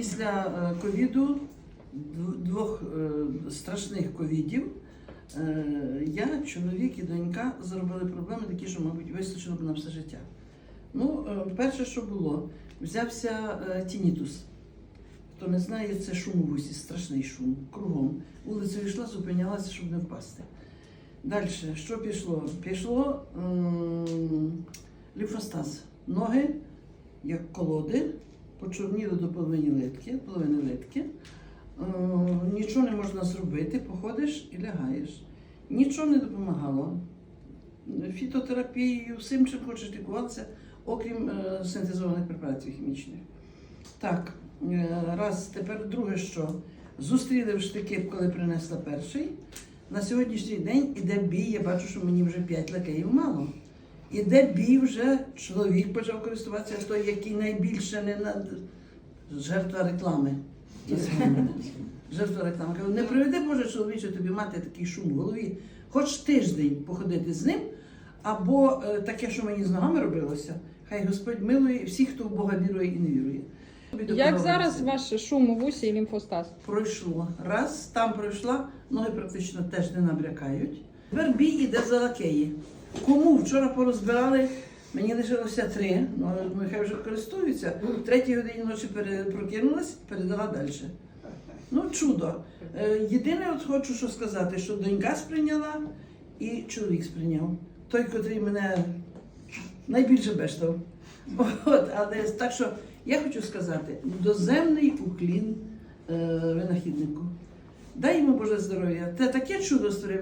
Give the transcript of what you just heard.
Після е, ковіду, двох е, страшних ковідів, е, я, чоловік і донька зробили проблеми такі, що, мабуть, вистачило б на все життя. Ну, перше, що було, взявся тінітус. Хто не знає, це шум у вусі, страшний шум, кругом. Вулицею йшла, зупинялася, щоб не впасти. Далі, що пішло? Пішло м, лімфостаз. Ноги, як колоди, почорніли до половини литки, половини литки. Е, нічого не можна зробити, походиш і лягаєш. Нічого не допомагало. Фітотерапією, всім, чим хочеш лікуватися, окрім е, синтезованих препаратів хімічних. Так, е, раз, тепер друге що? Зустріли в штики, коли принесла перший. На сьогоднішній день іде бій, я бачу, що мені вже 5 лакеїв мало. Іде бій вже чоловік почав користуватися той, який найбільше не над... жертва реклами. Жертва реклами. Кажу, не приведе Боже чоловіче тобі мати такий шум в голові, хоч тиждень походити з ним, або е, таке, що мені з ногами робилося. Хай Господь милує всіх, хто в Бога вірує і не вірує. Як зараз ваш шум у вусі і лімфостаз? пройшло. Раз, там пройшла, ноги практично теж не набрякають. Тепер бій іде за лакеї. Кому вчора порозбирали, мені лишилося три, ну але нехай вже користуються. В третій годині ночі прокинулась, передала далі. Ну, чудо. Е, Єдине, от хочу що сказати, що донька сприйняла і чоловік сприйняв. Той, котрий мене найбільше бештав. От, але так що я хочу сказати, доземний уклін е, винахіднику. Дай йому Боже здоров'я. Це таке чудо створив.